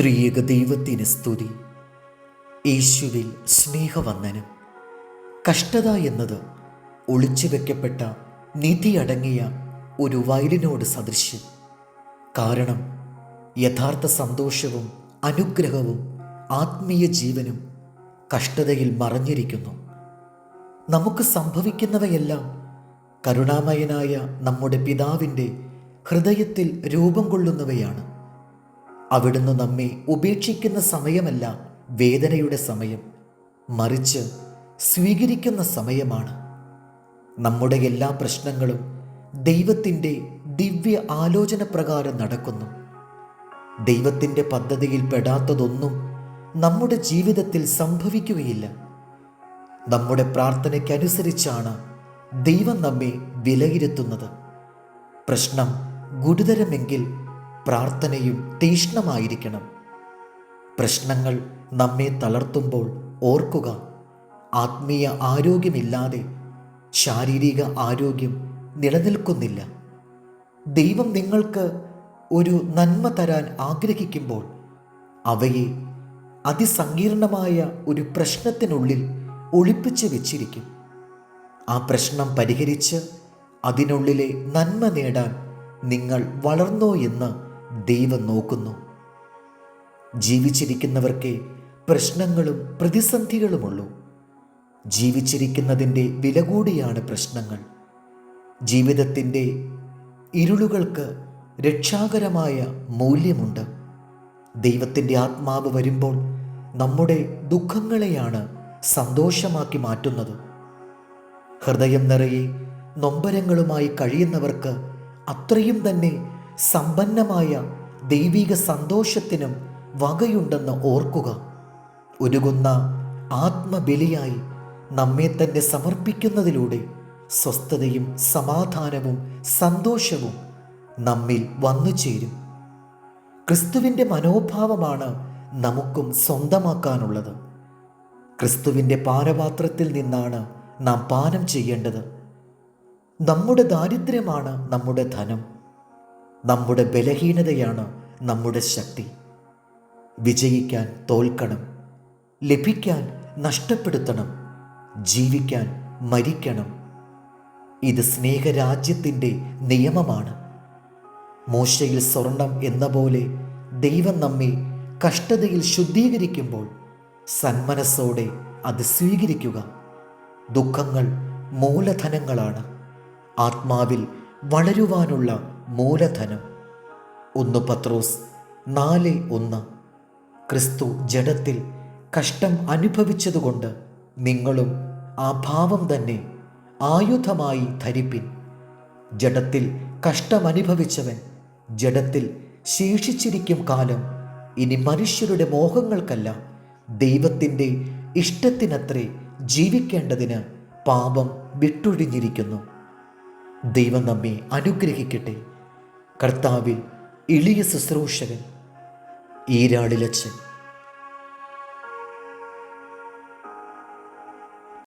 ത്രിയേക ദൈവത്തിന് സ്തുതി. യേശുവിൽ സ്നേഹവന്ദനം. കഷ്ടത എന്നത് ഒളിച്ചു വെക്കപ്പെട്ട നിധി അടങ്ങിയ ഒരു വയലിനോട് സദൃശ്യം. കാരണം യഥാർത്ഥ സന്തോഷവും അനുഗ്രഹവും ആത്മീയ ജീവനും കഷ്ടതയിൽ മറഞ്ഞിരിക്കുന്നു. നമുക്ക് സംഭവിക്കുന്നവയെല്ലാം കരുണാമയനായ നമ്മുടെ പിതാവിന്റെ ഹൃദയത്തിൽ രൂപം കൊള്ളുന്നവയാണ്. അവിടുന്ന് നമ്മെ ഉപേക്ഷിക്കുന്ന സമയമല്ല വേദനയുടെ സമയം. മറിച്ച് സ്വീകരിക്കുന്ന സമയമാണ്. നമ്മുടെ എല്ലാ പ്രശ്നങ്ങളും ദൈവത്തിന്റെ ദിവ്യ ആലോചന പ്രകാരം നടക്കുന്നു. ദൈവത്തിന്റെ പദ്ധതിയിൽ പെടാത്തതൊന്നും നമ്മുടെ ജീവിതത്തിൽ സംഭവിക്കുകയില്ല. നമ്മുടെ പ്രാർത്ഥനയ്ക്കനുസരിച്ചാണ് ദൈവം നമ്മെ വിലയിരുത്തുന്നത്. പ്രശ്നം ഗുരുതരമെങ്കിൽ പ്രാർത്ഥനയും തീഷ്ണമായിരിക്കണം. പ്രശ്നങ്ങൾ നമ്മെ തളർത്തുമ്പോൾ ഓർക്കുക ആത്മീയ ആരോഗ്യമില്ലാതെ ശാരീരിക ആരോഗ്യം നിലനിൽക്കുന്നില്ല. ദൈവം നിങ്ങൾക്ക് ഒരു നന്മ തരാൻ ആഗ്രഹിക്കുമ്പോൾ അവയെ അതിസങ്കീർണമായ ഒരു പ്രശ്നത്തിനുള്ളിൽ ഒളിപ്പിച്ച് വെച്ചിരിക്കും. ആ പ്രശ്നം പരിഹരിച്ച് അതിനുള്ളിലെ നന്മ നേടാൻ നിങ്ങൾ വളർന്നോ എന്ന് ദൈവം നോക്കുന്നു. ജീവിച്ചിരിക്കുന്നവർക്കേ പ്രശ്നങ്ങളും പ്രതിസന്ധികളുമുള്ളൂ. ജീവിച്ചിരിക്കുന്നതിന്റെ വില കൂടിയാണ് പ്രശ്നങ്ങൾ. ജീവിതത്തിന്റെ ഇരുളുകൾക്ക് രക്ഷാകരമായ മൂല്യമുണ്ട്. ദൈവത്തിന്റെ ആത്മാവ് വരുമ്പോൾ നമ്മുടെ ദുഃഖങ്ങളെയാണ് സന്തോഷമാക്കി മാറ്റുന്നത്. ഹൃദയം നിറയെ നൊമ്പരങ്ങളുമായി കഴിയുന്നവർക്ക് അത്രയും തന്നെ സമ്പന്നമായ ദൈവിക സന്തോഷത്തിനും വകയുണ്ടെന്ന് ഓർക്കുക. ഒരുകുന്ന ആത്മബലിയായി നമ്മെ തന്നെ സമർപ്പിക്കുന്നതിലൂടെ സ്വസ്ഥതയും സമാധാനവും സന്തോഷവും നമ്മിൽ വന്നു ചേരും. ക്രിസ്തുവിന്റെ മനോഭാവമാണ് നമുക്കും സ്വന്തമാക്കാനുള്ളത്. ക്രിസ്തുവിന്റെ പാനപാത്രത്തിൽ നിന്നാണ് നാം പാനം ചെയ്യേണ്ടത്. നമ്മുടെ ദാരിദ്ര്യമാണ് നമ്മുടെ ധനം. നമ്മുടെ ബലഹീനതയാണ് നമ്മുടെ ശക്തി. വിജയിക്കാൻ തോൽക്കണം ലഭിക്കാൻ നഷ്ടപ്പെടുത്തണം ജീവിക്കാൻ മരിക്കണം. ഇത് സ്നേഹരാജ്യത്തിന്റെ നിയമമാണ്. മോശയിൽ സ്വർണം എന്ന പോലെ ദൈവം നമ്മെ കഷ്ടതയിൽ ശുദ്ധീകരിക്കുമ്പോൾ സന്മനസ്സോടെ അത് സ്വീകരിക്കുക. ദുഃഖങ്ങൾ മൂലധനങ്ങളാണ്. ആത്മാവിൽ വളരുവാനുള്ള മൂലധനം. ഒന്ന് പത്രോസ് നാല് ഒന്ന്. ക്രിസ്തു ജഡത്തിൽ കഷ്ടം അനുഭവിച്ചതുകൊണ്ട് നിങ്ങളും ആ ഭാവം തന്നെ ആയുധമായി ധരിപ്പിൻ. ജഡത്തിൽ കഷ്ടമനുഭവിച്ചവൻ ജഡത്തിൽ ശേഷിച്ചിരിക്കും കാലം ഇനി മനുഷ്യരുടെ മോഹങ്ങൾക്കല്ല. ദൈവത്തിന്റെ ഇഷ്ടത്തിനത്രേ ജീവിക്കേണ്ടതിന് പാപം വിട്ടൊഴിഞ്ഞിരിക്കുന്നു. ദൈവം നമ്മെ അനുഗ്രഹിക്കട്ടെ. കർത്താവിൽ എളിയ ശുശ്രൂഷകൻ ഈരാളിലച്ചൻ